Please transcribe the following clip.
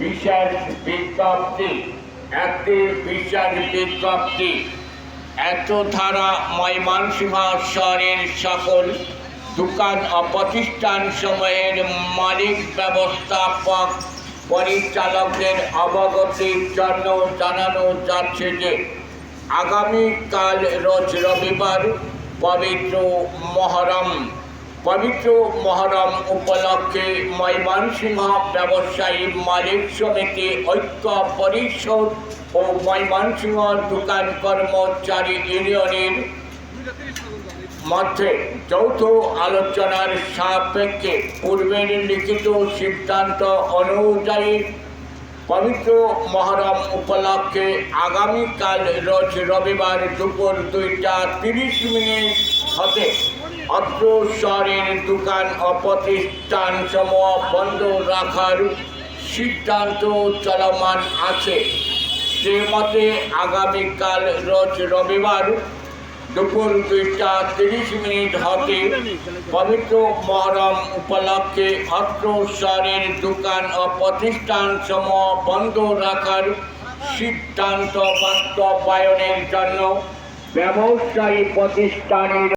বিশেষ বিজ্ঞপ্তি, একটি বিশেষ বিজ্ঞপ্তি। এত ধারা ময়মনসিংহ শহরের সকল দোকান ও প্রতিষ্ঠান সময়ের মালিক ব্যবস্থাপক পরিচালকদের অবগতির জন্য জানানো যাচ্ছে যে, আগামীকাল রোজ রবিবার পবিত্র মহরম। পবিত্র মহরম উপলক্ষে ময়মনসিংহ ব্যবসায়ী মালিক সমিতি ঐক্য পরিষদ ও ময়মনসিংহ দোকান কর্মচারী ইউনিয়নের মধ্যে যৌথ আলোচনার সাপেক্ষে পূর্বের লিখিত সিদ্ধান্ত অনুযায়ী পবিত্র মহরম উপলক্ষে আগামীকাল রোজ রবিবার দুপুর দুইটা তিরিশ মিনিট হতে অত্র শহরের দোকান ও প্রতিষ্ঠান সমূহ বন্ধ রাখার সিদ্ধান্ত চলমান আছে। সে মতে আগামীকাল রোজ রবিবার দুপুর দুইটা তিরিশ মিনিট হতে পবিত্র মহরম উপলক্ষে অত্র শহরের দোকান ও প্রতিষ্ঠান সমূহ বন্ধ রাখার সিদ্ধান্ত বাস্তবায়নের জন্য ব্যবসায়ী প্রতিষ্ঠানের